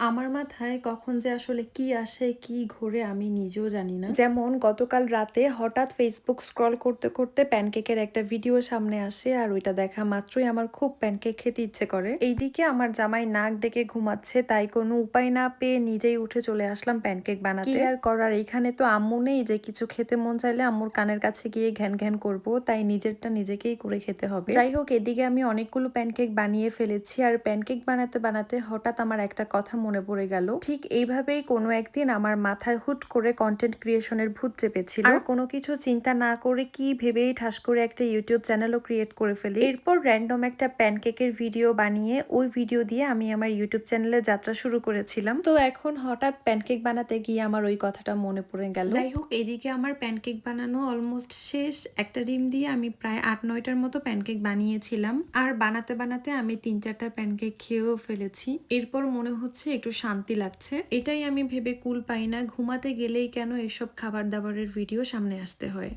আমার মাথায় কখন যে আসলে কি আসে কি ঘোরে আমি নিজেও জানি না। যেমন গতকাল রাতে হঠাৎ ফেসবুক স্ক্রল করতে করতে প্যানকেকের একটা ভিডিও সামনে আসে আর ওইটা দেখা মাত্রই আমার খুব প্যানকেক খেতে ইচ্ছে করে। এইদিকে আমার জামাই নাক ডেকে ঘুমাচ্ছে তাই কোনো উপায় না পেয়ে নিজেই উঠে চলে আসলাম প্যানকেক বানাতে। আর করার? এখানে তো আম্মু নেই যে কিছু খেতে মন চাইলে আম্মুর কানের কাছে গিয়ে ঘ্যান ঘ্যান করব তাই নিজেরটা নিজেকেই করে খেতে হবে। যাই হোক এদিকে আমি অনেকগুলো প্যানকেক বানিয়ে ফেলেছি আর প্যানকেক বানাতে বানাতে হঠাৎ আমার একটা কথা মনে পড়ে গেল। ঠিক এইভাবেই কোনো একদিন আমার মাথায় হুট করে কন্টেন্ট ক্রিয়েশনের ভূত চেপেছিল। আর? কোনো কিছু চিন্তা না করে কি ভেবেই ঠাস করে একটা ইউটিউব চ্যানেলও ক্রিয়েট করে ফেলি। এরপর র্যান্ডম একটা প্যানকেকের ভিডিও বানিয়ে ওই ভিডিও দিয়ে আমি আমার ইউটিউব চ্যানেলে যাত্রা শুরু করেছিলাম। তো এখন হঠাৎ প্যানকেক বানাতে গিয়ে আমার ওই কথাটা মনে পড়ে গেল। যাই হোক এদিকে আমার প্যানকেক বানানো অলমোস্ট শেষ। একটা ডিম দিয়ে আমি প্রায় আট নয়টার মতো প্যানকেক বানিয়েছিলাম। আর বানাতে বানাতে আমি তিন চারটা প্যানকেক খেয়েও ফেলেছি। এরপর মনে হচ্ছে একটু শান্তি লাগছে। এটাই আমি ভেবে কুল পাই না, ঘুমাতে গেলেই কেন এসব খাবার দাবারের ভিডিও সামনে আসতে হয়।